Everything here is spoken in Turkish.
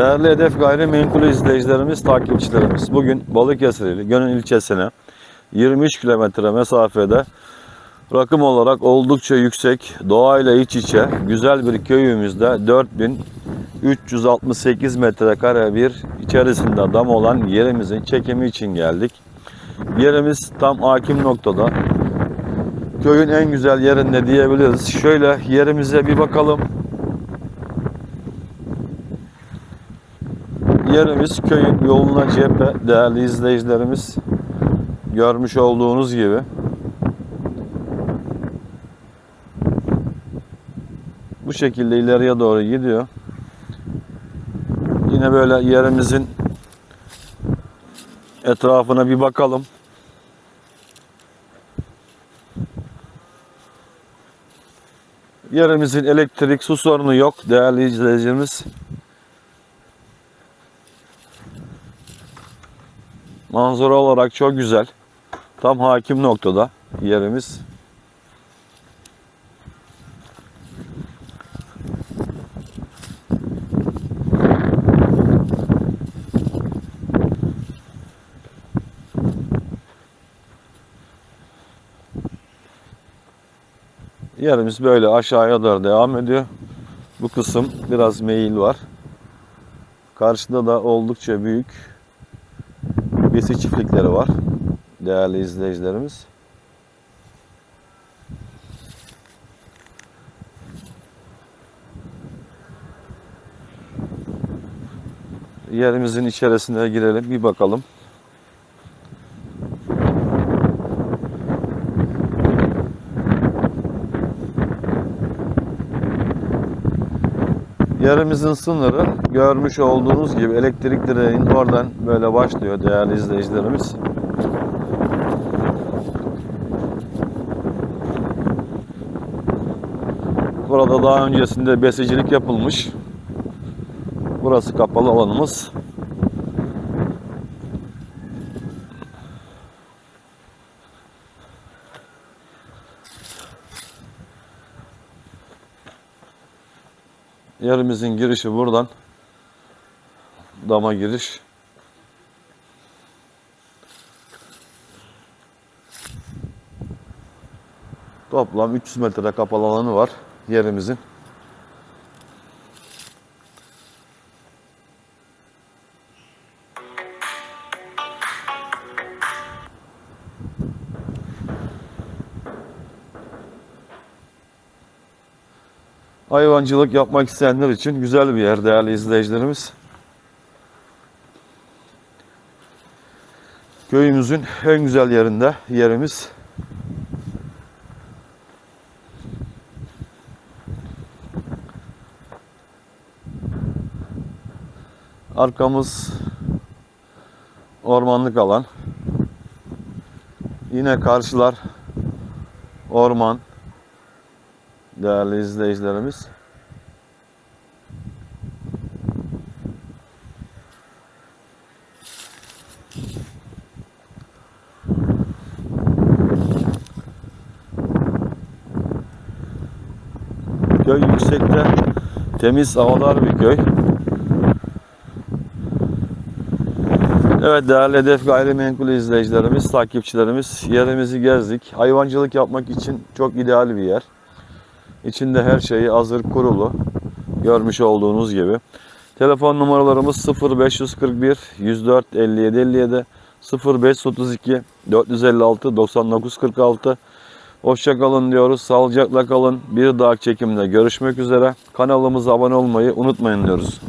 Değerli Hedef Gayrimenkul izleyicilerimiz, takipçilerimiz. Bugün Balıkesir Gönül ilçesine 23 kilometre mesafede rakım olarak oldukça yüksek, doğayla iç içe güzel bir köyümüzde 4368 metrekare bir içerisinde dam olan yerimizin çekimi için geldik. Yerimiz tam hakim noktada. Köyün en güzel yerinde diyebiliriz. Şöyle yerimize bir bakalım. Yerimiz köyün yoluna cephe değerli izleyicilerimiz. Görmüş olduğunuz gibi. Bu şekilde ileriye doğru gidiyor. Yine böyle yerimizin etrafına bir bakalım. Yerimizin elektrik su sorunu yok değerli izleyicilerimiz. Manzara olarak çok güzel. Tam hakim noktada yerimiz. Yerimiz böyle aşağıya doğru devam ediyor. Bu kısım biraz meyil var. Karşıda da oldukça büyük besi çiftlikleri var. Değerli izleyicilerimiz. Yerimizin içerisine girelim bir bakalım. Yerimizin sınırı görmüş olduğunuz gibi elektrik direğinin oradan böyle başlıyor değerli izleyicilerimiz. Burada daha öncesinde besicilik yapılmış. Burası kapalı alanımız. Yerimizin girişi buradan. Dama giriş. Toplam 300 metre kapalı alanı var yerimizin. Hayvancılık yapmak isteyenler için güzel bir yer değerli izleyicilerimiz. Köyümüzün en güzel yerinde yerimiz. Arkamız ormanlık alan. Yine karşılar orman değerli izleyicilerimiz. Köy yüksekte, temiz havalar bir köy. Evet değerli Hedef Gayrimenkul izleyicilerimiz, takipçilerimiz yerimizi gezdik. Hayvancılık yapmak için çok ideal bir yer. İçinde her şeyi hazır kurulu. Görmüş olduğunuz gibi. Telefon numaralarımız 0541 104 57 57 0532 456 99 46 Hoşça kalın diyoruz. Sağlıcakla kalın. Bir dahaki çekimde görüşmek üzere. Kanalımıza abone olmayı unutmayın diyoruz.